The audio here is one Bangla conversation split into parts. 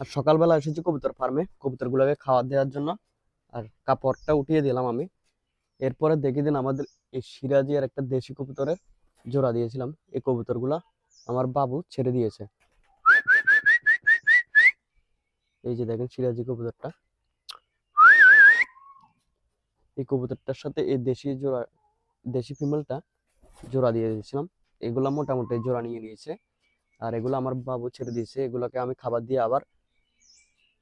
আর সকালবেলা এসেছি কবুতর ফার্মে, কবুতরগুলোকে খাবার দেওয়ার জন্য। আর কাপড়টা উঠিয়ে দিলাম আমি। এরপরে দেখে দিন আমাদের এই সিরাজি আর একটা দেশি কবুতরের জোড়া দিয়েছিলাম। এই কবুতরগুলা আমার বাবু ছেড়ে দিয়েছে। এই যে দেখেন সিরাজি কবুতরটা। এই কবুতরটার সাথে এই দেশি জোড়া, দেশি ফিমেলটা জোড়া দিয়ে দিয়েছিলাম। এগুলা মোটামুটি জোড়া নিয়ে নিয়েছে। আর এগুলো আমার বাবু ছেড়ে দিয়েছে। এগুলোকে আমি খাবার দিয়ে আবার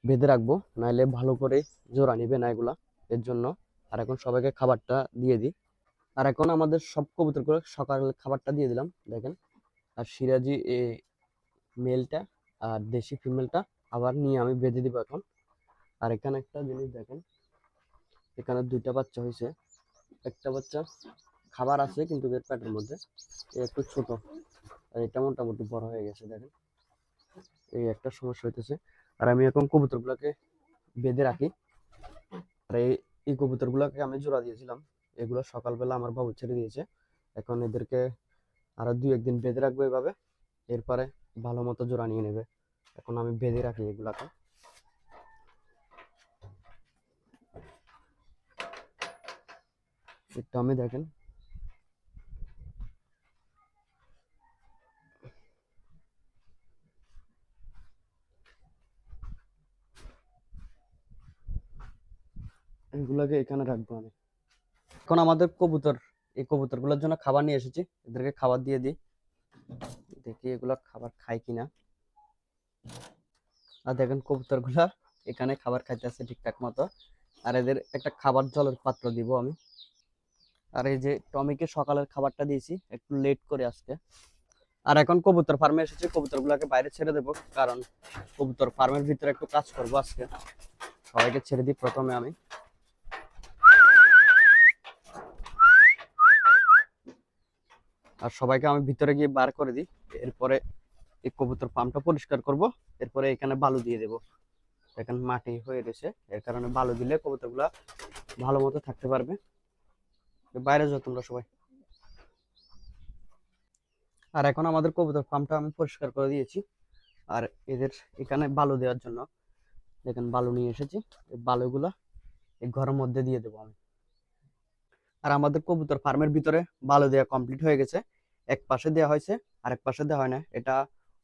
বেঁধে রাখব নাইলে ভালো করে জোড়া নিবে না এগুলা। এর জন্য আর এখন সবাইকে খাবারটা দিয়ে দিই। আর এখন আমাদের সব কবুতরগুলো সকালে খাবারটা দিয়ে দিলাম, দেখেন। আর সিরাজি মেলটা আর দেশি ফিমেলটা আবার নিয়ে আমি বেঁধে দিব এখন। আর এখানে একটা জিনিস দেখেন, এখানে দুইটা বাচ্চা হয়েছে একটা বাচ্চা খাবার আছে কিন্তু এর পেটের মধ্যে একটু ছোট। আর এটা মোটামুটি বড় হয়ে গেছে, দেখেন। এই একটা সমস্যা হইতেছে। আর আমি এখন কবুতরগুলোকে বেঁধে রাখি। আর এই কবুতরগুলোকে আমি জোড়া দিয়েছিলাম। এগুলো সকালবেলা আমার বাবু ছেড়ে দিয়েছে। এখন এদেরকে আরও দুই একদিন বেঁধে রাখব এভাবে। এরপরে ভালো মতো জোড়া নিয়ে নেবে। এখন আমি বেঁধে রাখি এগুলাকে। একটু আমি দেখেন এগুলাকে এখানে রাখব আমি। এখন আমাদের কবুতর, এই কবুতরগুলোর জন্য খাবার নিয়ে এসেছি। এদেরকে খাবার দিয়ে দিই। দেখি এগুলো খাবার খায় কিনা। আর দেখেন কবুতরগুলা এখানে খাবার খাইতেছে ঠিকঠাক মতো। আর এদের একটা খাবার জলের পাত্র দিব আমি। আর এই যে টমিকে সকালের খাবারটা দিয়েছি, একটু লেট করে আজকে। আর এখন কবুতর ফার্মে এসেছি, কবুতরগুলোকে বাইরে ছেড়ে দেবো। কারণ কবুতর ফার্মের ভিতরে একটু কাজ করব আজকে। সবাইকে ছেড়ে দিই প্রথমে আমি। আর সবাইকে আমি ভিতরে গিয়ে বার করে দিই। এরপরে এই কবুতর ফার্মটা পরিষ্কার করব। এরপরে এখানে বালু দিয়ে দেব। এখানে মাটি হয়ে রয়েছে এর কারণে বালু দিলে কবুতরগুলা ভালো মতো থাকতে পারবে। বাইরে যাও তোমরা সবাই। আর এখন আমাদের কবুতর ফার্মটা আমি পরিষ্কার করে দিয়েছি। আর এদের এখানে বালু দেওয়ার জন্য দেখেন বালু নিয়ে এসেছি। এই বালুগুলা এই ঘরের মধ্যে দিয়ে দেবো আমি। আর আমাদের কবুতর ফার্মের ভিতরে বালু দেওয়া কমপ্লিট হয়ে গেছে। এক পাশে দেওয়া হয়েছে আর এক পাশে দেওয়া হয় না। এটা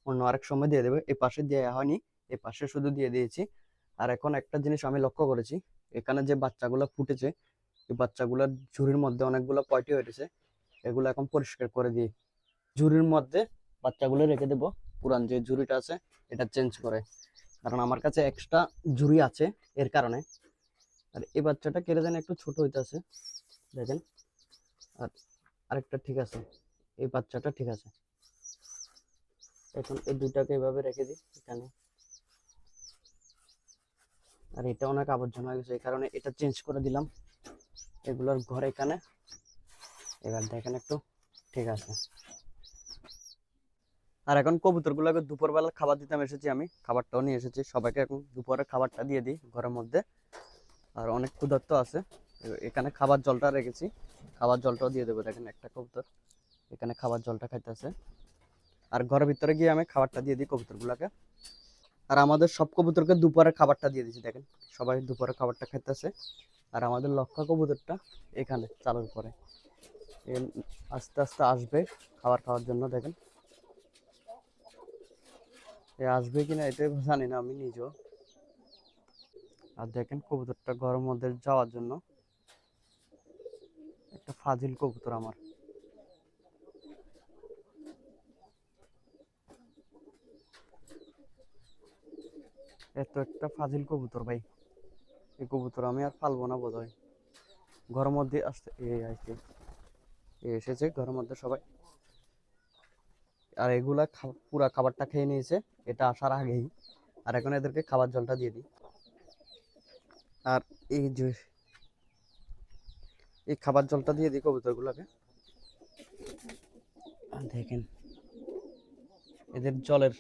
অন্য আরেক সময় দিয়ে দেবে। এই পাশে দেওয়া হয়নি এই পাশে শুধু দিয়ে দিয়েছি। আর এখন একটা জিনিস আমি লক্ষ্য করেছি, এখানে যে বাচ্চাগুলো ফুটেছে, এই বাচ্চাগুলোর ঝুড়ির মধ্যে অনেকগুলো পয়টি হয়েছে, এগুলো এখন পরিষ্কার করে দিই। ঝুড়ির মধ্যে বাচ্চাগুলো রেখে দেবো, পুরান যে ঝুড়িটা আছে, এটা চেঞ্জ করে। কারণ আমার কাছে এক্সট্রা ঝুড়ি আছে, এর কারণে। আর এই বাচ্চাটা কেটে যেন একটু ছোট হইতেছে, দেখেন। আর আরেকটা ঠিক আছে। এই বাচ্চাটা, ঠিক আছে? এখন এই দুটাকে এভাবে রেখে দিই এখানে। আর এটা অনেক আবর্জনা হয়ে গেছে, এই কারণে এটা চেঞ্জ করে দিলাম। এগুলোর ঘর এখানে। এবার দেখেন একটু, ঠিক আছে। আর এখন কবুতরগুলোকে দুপুরবেলা খাবার দিতাম এসেছি আমি, খাবারটাও নিয়ে এসেছি। সবাইকে এখন দুপুরে খাবারটা দিয়ে দিই ঘরের মধ্যে। আর অনেক ক্ষুধার্ত আছে। এখানে খাবার জলটা রেখেছি। খাবার জলটাও দিয়ে দেবো, দেখেন একটা কবুতর। এখানে খাবার জলটা খাইতেছে। আর ঘরের ভিতরে গিয়ে আমি খাবারটা দিয়ে দিই কবুতরগুলোকে। আর আমাদের সব কবুতরকে দুপুরে খাবারটা দিয়ে দিচ্ছি দেখেন। সবাই দুপুরে খাবারটা খাইতেছে। আর আমাদের লক্ষা কবুতরটা এখানে চালুর পরে আস্তে আস্তে আসবে খাবার খাওয়ার জন্য, দেখেন। এ আসবে কিনা এটাই জানি না আমি নিজেও। আর দেখেন কবুতরটা ঘরের মধ্যে যাওয়ার জন্য একটা ফাজিল কবুতর আমার। এত একটা ফাজিল কবুতর ভাই। এই কবুতর আমি আর পালবো না বোধ হয় ঘরের মধ্যে আসতে এই আসছে। এ এসেছে ঘরের মধ্যে সবাই। আর এগুলা পুরা খাবারটা খেয়ে নিয়েছে, এটা আসার আগেই। আর এখন এদেরকে খাবার জলটা দিয়ে দিই। আর এই যে, এই খাবার জলটা দিয়ে দিই কবুতরগুলোকে। দেখেন, এদের জলের